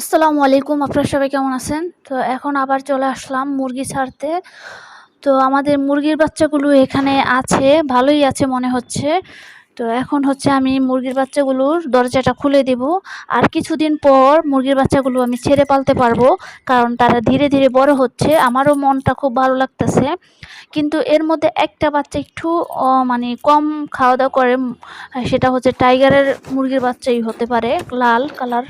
আসসালামু আলাইকুম, আপনারা সবাই কেমন আছেন? তো এখন আবার চলে আসলাম মুরগি ছাড়তে। তো আমাদের মুরগির বাচ্চাগুলো এখানে আছে, ভালোই আছে মনে হচ্ছে। তো এখন হচ্ছে আমি মুরগির বাচ্চাগুলোর দরজাটা খুলে দিব। আর কিছুদিন পর মুরগির বাচ্চাগুলো আমি ছেড়ে পালতে পারব, কারণ তারা ধীরে ধীরে বড় হচ্ছে। আমারও মনটা খুব ভালো লাগতেছে। কিন্তু এর মধ্যে একটা বাচ্চা একটু মানে কম খাওয়া দাওয়া করে, সেটা হচ্ছে টাইগারের মুরগির বাচ্চাই হতে পারে, লাল কালার।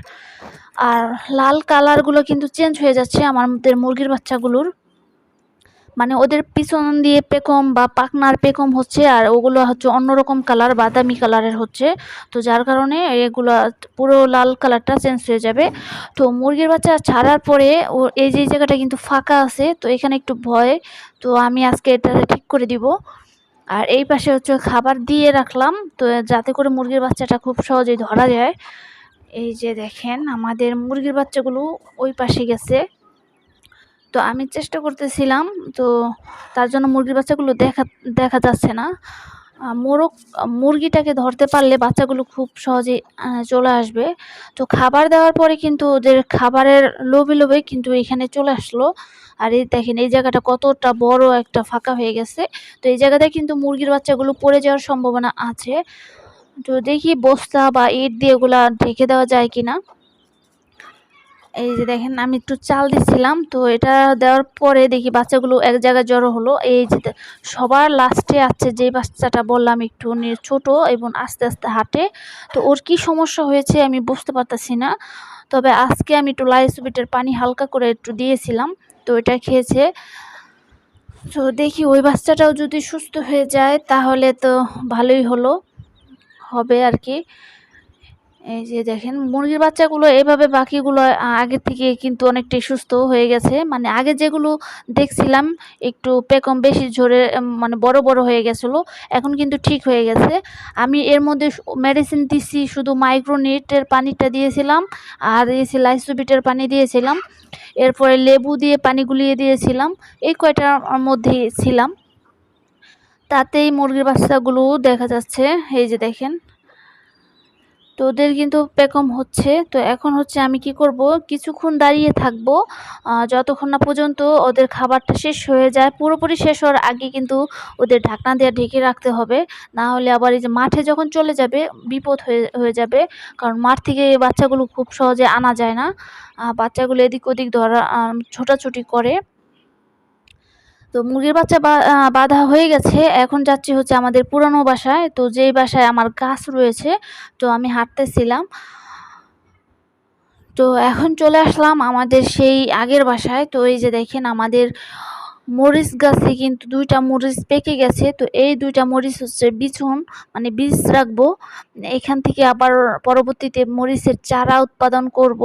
আর লাল কালারগুলো কিন্তু চেঞ্জ হয়ে যাচ্ছে আমাদের মুরগির বাচ্চাগুলোর। মানে ওদের পিছন দিয়ে পেকম বা পাকনার পেকম হচ্ছে আর ওগুলো হচ্ছে অন্যরকম কালার, বাদামি কালারের হচ্ছে। তো যার কারণে এগুলো পুরো লাল কালারটা চেঞ্জ হয়ে যাবে। তো মুরগির বাচ্চা ছাড়ার পরে ও এই যে জায়গাটা কিন্তু ফাঁকা আছে, তো এখানে একটু ভয়। তো আমি আজকে এটা ঠিক করে দিব। আর এই পাশে হচ্ছে খাবার দিয়ে রাখলাম, তো যাতে করে মুরগির বাচ্চাটা খুব সহজেই ধরা যায়। এই যে দেখেন, আমাদের মুরগির বাচ্চাগুলো ওই পাশে গেছে। তো আমি চেষ্টা করতেছিলাম, তো তার জন্য মুরগির বাচ্চাগুলো দেখা দেখা যাচ্ছে না। মোরগ, মুরগিটাকে ধরতে পারলে বাচ্চাগুলো খুব সহজে চলে আসবে। তো খাবার দেওয়ার পরে কিন্তু ওদের খাবারের লোভে লোভে কিন্তু এখানে চলে আসলো। আর এই দেখেন, এই জায়গাটা কতটা বড় একটা ফাঁকা হয়ে গেছে। তো এই জায়গাতে কিন্তু মুরগির বাচ্চাগুলো পড়ে যাওয়ার সম্ভাবনা আছে। তো দেখি বস্তা বা ইট দিয়ে ওগুলা ঢেকে দেওয়া যায় কিনা? এই যে দেখেন, আমি একটু চাল দিচ্ছিলাম তো এটা দেওয়ার পরে দেখি বাচ্চাগুলো এক জায়গায় জড়ো হলো। এই যে সবার লাস্টে আছে যে বাচ্চাটা বললাম একটু ছোট এবং আস্তে আস্তে হাঁটে। তো ওর কি সমস্যা হয়েছে আমি বুঝতে পারতেছি না। তবে আজকে আমি একটু লাইসুবিটের পানি হালকা করে একটু দিয়েছিলাম, তো এটা খেয়েছে। তো দেখি ওই বাচ্চাটাও যদি সুস্থ হয়ে যায়, তাহলে তো ভালোই হলো। হবে আর কি এই যে দেখেন, মুরগির বাচ্চাগুলো এভাবে বাকিগুলো আগে থেকে কিন্তু অনেকটাই সুস্থ হয়ে গেছে। মানে আগে যেগুলো দেখছিলাম, একটু পেকম বেশি ঝরে মানে বড় বড় হয়ে গেছিল, এখন কিন্তু ঠিক হয়ে গেছে। আমি এর মধ্যে মেডিসিন দিছি, শুধু মাইক্রোনিটের পানিটা দিয়েছিলাম, আর দিয়েছি লাইসোবিটের পানি দিয়েছিলাম, এরপরে লেবু দিয়ে পানি গুলিয়ে দিয়েছিলাম, এই কয়টার মধ্যে ছিলাম। তাতেই মুরগির বাচ্চাগুলো দেখা যাচ্ছে, এই যে দেখেন। তো ওদের কিন্তু পেকম হচ্ছে, তো এখন হচ্ছে আমি কি করব, কিছুক্ষণ দাঁড়িয়ে থাকব যতক্ষণ না পর্যন্ত ওদের খাবারটা শেষ হয়ে যায়, পুরোপুরি শেষ হওয়ার আগে কিন্তু ওদের ঢাকনা দিয়ে ঢেকে রাখতে হবে, না হলে আবার এই যে মাঠে যখন চলে যাবে, বিপদ হয়ে হয়ে যাবে, কারণ মাঠ থেকে বাচ্চাগুলো খুব সহজে আনা যায় না। বাচ্চাগুলো এদিক ওদিক ধরা ছোটাছুটি করে। তো মুরগির বাচ্চা বাঁধা হয়ে গেছে। এখন যাচ্ছি হচ্ছে আমাদের পুরানো বাসায়। তো যেই বাসায় আমার গাছ রয়েছে, তো আমি হাঁটতেছিলাম। তো এখন চলে আসলাম আমাদের সেই আগের বাসায়। তো এই যে দেখেন আমাদের মরিচ গাছে কিন্তু দুইটা মরিচ পেকে গেছে। তো এই দুইটা মরিচ হচ্ছে বিছুন মানে বীজ রাখব। এখান থেকে আবার পরবর্তীতে মরিচের চারা উৎপাদন করব।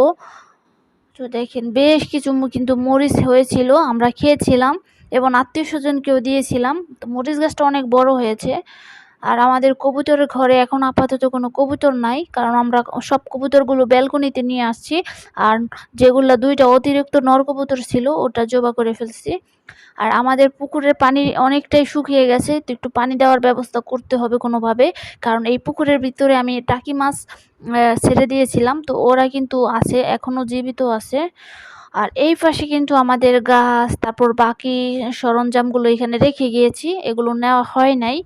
তো দেখেন বেশ কিছু কিন্তু মরিচ হয়েছিল, আমরা খেয়েছিলাম। এবং আত্মীয় স্বজনকেও দিয়েছিলাম। তো মরিচ গাছটা অনেক বড় হয়েছে। আর আমাদের কবুতরের ঘরে এখন আপাতত কোনো কবুতর নাই, কারণ আমরা সব কবুতরগুলো ব্যালকনিতে নিয়ে আসছি। আর যেগুলো দুইটা অতিরিক্ত নর কবুতর ছিল, ওটা জবা করে ফেলছি। আর আমাদের পুকুরের পানি অনেকটাই শুকিয়ে গেছে, তো একটু পানি দেওয়ার ব্যবস্থা করতে হবে কোনোভাবে। কারণ এই পুকুরের ভিতরে আমি টাকি মাছ ছেড়ে দিয়েছিলাম, তো ওরা কিন্তু আছে এখনও জীবিত আছে। আর এই পাশে কিন্তু আমাদের গাছ, তারপর বাকি সরঞ্জামগুলো এখানে রেখে গিয়েছি, এগুলো নেওয়া হয় নাই।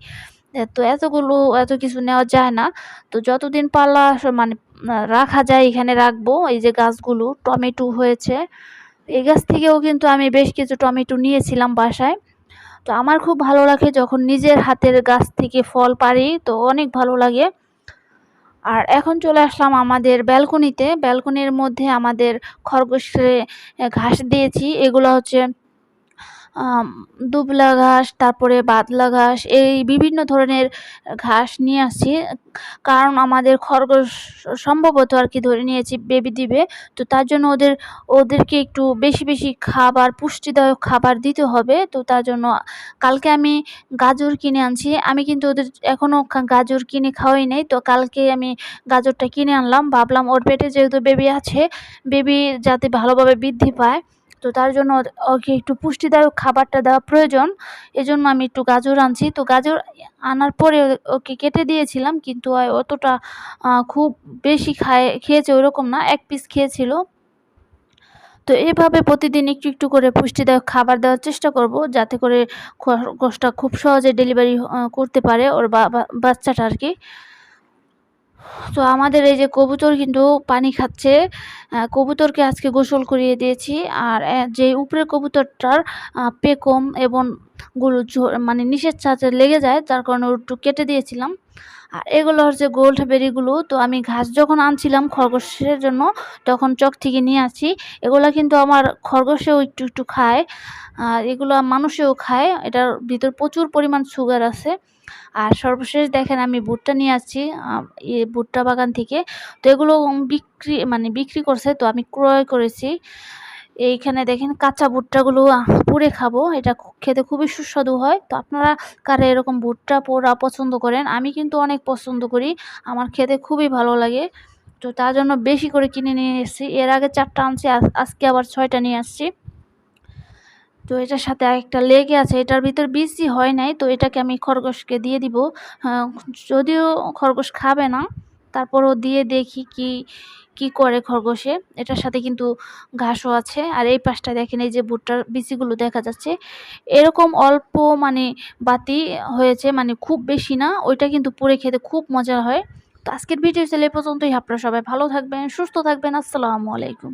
তো এতগুলো, এত কিছু নেওয়া যায় না। তো যতদিন পাল্লা মানে রাখা যায় এখানে রাখব, এই যে গাছগুলো, টমেটো হয়েছে। এই গাছ থেকেও কিন্তু আমি বেশ কিছু টমেটো নিয়েছিলাম বাসায়। তো আমার খুব ভালো লাগে যখন নিজের হাতের গাছ থেকে ফল পারি, তো অনেক ভালো লাগে। আর এখন চলে আসলাম আমাদের ব্যালকনিতে। ব্যালকনির মধ্যে আমাদের খরগোশে ঘাস দিয়েছি। এগুলো হচ্ছে দুবলা ঘাস, তারপরে বাদলা ঘাস, এই বিভিন্ন ধরনের ঘাস নিয়ে আসছি। কারণ আমাদের খরগোশ সম্ভবত আর কি ধরে নিয়েছি বেবি দিবে। তো তার জন্য ওদের, ওদেরকে একটু বেশি বেশি খাবার, পুষ্টিদায়ক খাবার দিতে হবে। তো তার জন্য কালকে আমি গাজর কিনে আনছি। আমি কিন্তু ওদের এখনও গাজর কিনে খাওয়াই নেই। তো কালকে আমি গাজরটা কিনে আনলাম। ভাবলাম ওর পেটে যেহেতু বেবি আছে, বেবি যাতে ভালোভাবে বৃদ্ধি পায় তো তার জন্য ওকে একটু পুষ্টিদায়ক খাবারটা দেওয়া প্রয়োজন। এজন্য আমি একটু গাজর আনছি। তো গাজর আনার পরে ওকে কেটে দিয়েছিলাম, কিন্তু অতটা খুব বেশি খায়, খেয়েছে ওরকম না, এক পিস খেয়েছিল। তো এভাবে প্রতিদিন একটু একটু করে পুষ্টিদায়ক খাবার দেওয়ার চেষ্টা করব, যাতে করে খরগোশটা খুব সহজে ডেলিভারি করতে পারে ওর বাচ্চাটা আর কি তো আমাদের এই যে কবুতর কিন্তু পানি খাচ্ছে কবুতরকে আজকে গোসল করিয়ে দিয়েছি। আর যে উপরের কবুতরটার পেকম এবংগুলো মানে নিষেধ চাচে লেগে যায়, যার কারণে একটু কেটে দিয়েছিলাম। আর এগুলো হচ্ছে গোল্ড বেরিগুলো। তো আমি ঘাস যখন আনছিলাম খরগোশের জন্য, তখন চক থেকে নিয়ে আসি। এগুলো কিন্তু আমার খরগোশেও একটু একটু খায়। আর এগুলো মানুষেও খায়। এটার ভিতর প্রচুর পরিমাণ সুগার আছে। আর সর্বশেষ দেখেন আমি ভুট্টা নিয়ে আসছি ভুট্টা বাগান থেকে। তো এগুলো বিক্রি মানে বিক্রি করছে, তো আমি ক্রয় করেছি। এইখানে দেখেন কাঁচা ভুট্টাগুলো পুড়ে খাব, এটা খেতে খুবই সুস্বাদু হয়। তো আপনারা কারা এরকম ভুট্টা পোড়া পছন্দ করেন, আমি কিন্তু অনেক পছন্দ করি, আমার খেতে খুবই ভালো লাগে। তো তার জন্য বেশি করে কিনে নিয়ে এসেছি। এর আগে চারটা আনছি আজকে আবার ছয়টা নিয়ে আসছি। তো এটার সাথে একটা লেগে আছে, এটার ভিতর বিসি হয় নাই, তো এটাকে আমি খরগোশকে দিয়ে দিব। যদিও খরগোশ খাবে না, তারপরও দিয়ে দেখি কি কি করে খরগোশে। এটার সাথে কিন্তু ঘাসও আছে, আর এই পাশটা দেখেন এই যে ভুট্টার বিচিগুলো দেখা যাচ্ছে। এরকম অল্প মানে বাতি হয়েছে মানে খুব বেশি না, ওইটা কিন্তু পুড়ে খেতে খুব মজা হয়। তো আজকের ভিডিও ছিল এ পর্যন্তই, আপনারা সবাই ভালো থাকবেন, সুস্থ থাকবেন, আসসালামু আলাইকুম।